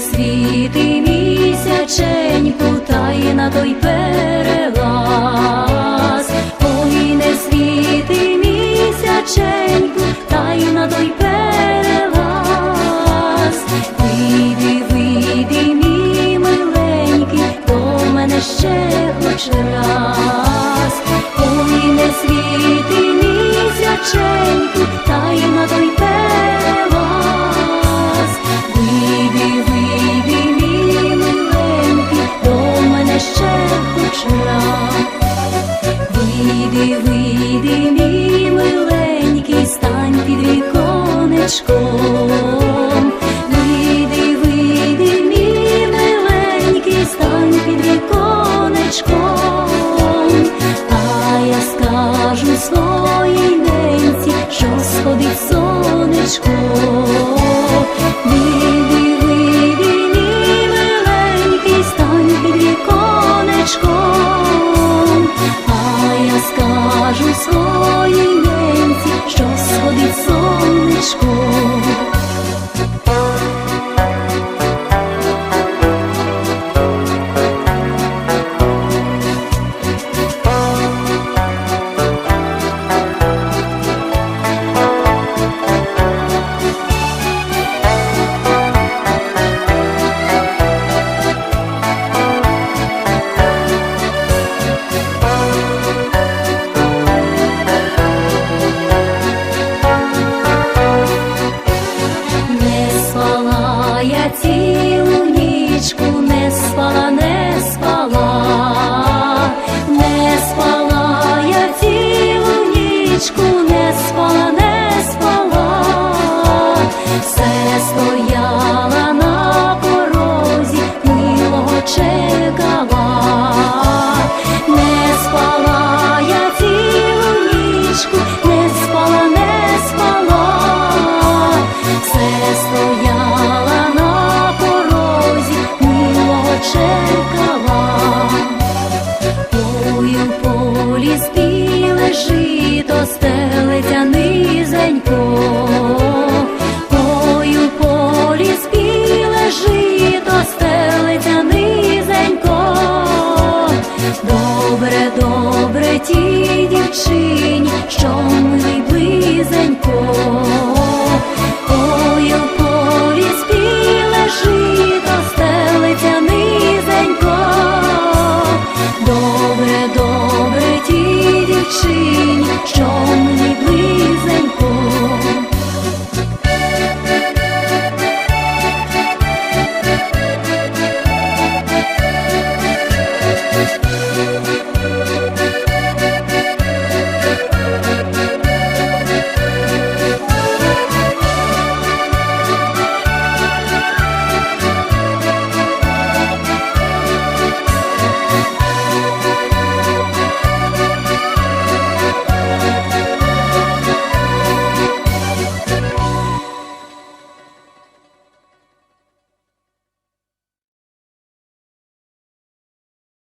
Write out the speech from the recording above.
Світи місяченьку тає на той берег ще хоч раз. Ой, не світи місяченьку, та й на той перелаз. Вийди, вийди, мій миленький, до мене ще хоч раз. Вийди, вийди, мій миленький, стань під віконечком. Своїй ненці, що сходить сонечко.